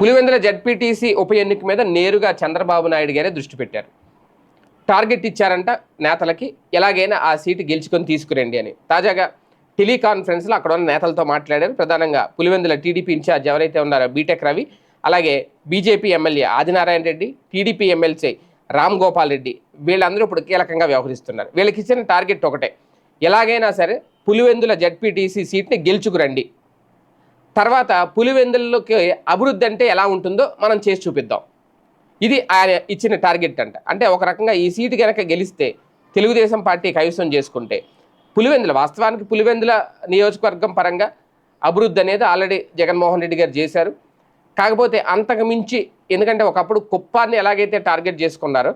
Pulivendula ZPTC ఉప ఎన్నిక మీద నేరుగా చంద్రబాబు నాయుడు గారే దృష్టి పెట్టారు. టార్గెట్ ఇచ్చారంట నేతలకి ఎలాగైనా ఆ సీటు గెలుచుకొని తీసుకురండి అని. తాజాగా టెలికాన్ఫరెన్స్లో అక్కడ ఉన్న నేతలతో మాట్లాడారు. ప్రధానంగా పులివెందుల టీడీపీ ఇన్ఛార్జ్ ఎవరైతే ఉన్నారో బీటెక్ రవి అలాగే BJP MLA Adinarayana Reddy TDP MLC Ram Gopal Reddy వీళ్ళందరూ ఇప్పుడు కీలకంగా వ్యవహరిస్తున్నారు. వీళ్ళకి ఇచ్చిన టార్గెట్ ఒకటే. ఎలాగైనా సరే పులివెందుల జడ్పీటీసీ సీట్ని గెలుచుకురండి. తర్వాత పులివెందులలోకి అభివృద్ధి అంటే ఎలా ఉంటుందో మనం చేసి చూపిద్దాం. ఇది ఆయన ఇచ్చిన టార్గెట్ అంట. అంటే ఒక రకంగా ఈ సీటు కనుక గెలిస్తే తెలుగుదేశం పార్టీ కైవసం చేసుకుంటే పులివెందుల వాస్తవానికి పులివెందుల నియోజకవర్గం పరంగా అభివృద్ధి అనేది ఆల్రెడీ జగన్మోహన్ రెడ్డి గారు చేశారు. కాకపోతే అంతకు మించి ఎందుకంటే ఒకప్పుడు కుప్పాన్ని ఎలాగైతే టార్గెట్ చేసుకున్నారో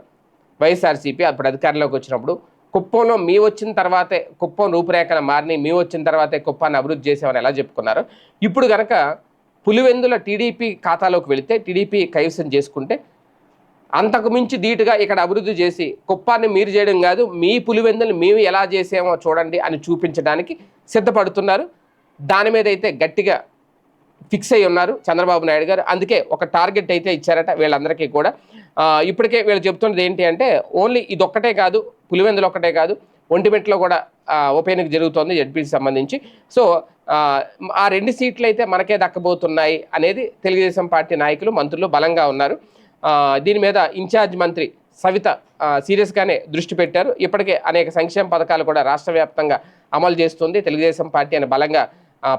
వైఎస్ఆర్సీపీ అప్పుడు అధికారంలోకి వచ్చినప్పుడు కుప్పంలో మీ వచ్చిన తర్వాతే కుప్పం రూపురేఖలు మారిని మీ వచ్చిన తర్వాతే కుప్పాన్ని అభివృద్ధి చేసామని ఎలా చెప్పుకున్నారు? ఇప్పుడు కనుక పులివెందుల టీడీపీ ఖాతాలోకి వెళితే టీడీపీ కైవసం చేసుకుంటే అంతకు మించి ధీటుగా ఇక్కడ అభివృద్ధి చేసి కుప్పాన్ని మీరు చేయడం కాదు మీ పులివెందులు మేము ఎలా చేసామో చూడండి అని చూపించడానికి సిద్ధపడుతున్నారు. దాని మీద అయితే గట్టిగా ఫిక్స్ అయి ఉన్నారు చంద్రబాబు నాయుడు గారు. అందుకే ఒక టార్గెట్ అయితే ఇచ్చారట వీళ్ళందరికీ కూడా. ఇప్పటికే వీళ్ళు చెప్తున్నది ఏంటి అంటే ఓన్లీ ఇదొక్కటే కాదు పులివెందులు ఒక్కటే కాదు ఒంటిమిట్లో కూడా ఉప ఎన్నిక జరుగుతోంది జడ్పీకి సంబంధించి. సో ఆ, రెండు సీట్లు అయితే మనకే దక్కబోతున్నాయి అనేది తెలుగుదేశం పార్టీ నాయకులు మంత్రులు బలంగా ఉన్నారు. దీని మీద ఇన్ఛార్జ్ మంత్రి సవిత సీరియస్గానే దృష్టి పెట్టారు. ఇప్పటికే అనేక సంక్షేమ పథకాలు కూడా రాష్ట్ర వ్యాప్తంగా అమలు చేస్తుంది. తెలుగుదేశం పార్టీ అని బలంగా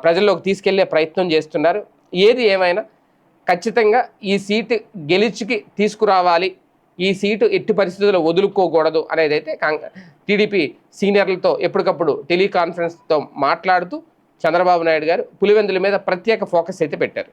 ప్రజల్లోకి తీసుకెళ్ళే ప్రయత్నం చేస్తున్నారు. ఏది ఏమైనా ఖచ్చితంగా ఈ సీటు గెలిచికి తీసుకురావాలి. ఈ సీటు ఎట్టి పరిస్థితుల్లో వదులుకోకూడదు అనేది అయితే టీడీపీ సీనియర్లతో ఎప్పటికప్పుడు టెలికాన్ఫరెన్స్తో మాట్లాడుతూ చంద్రబాబు నాయుడు గారు పులివెందుల మీద ప్రత్యేక ఫోకస్ అయితే పెట్టారు.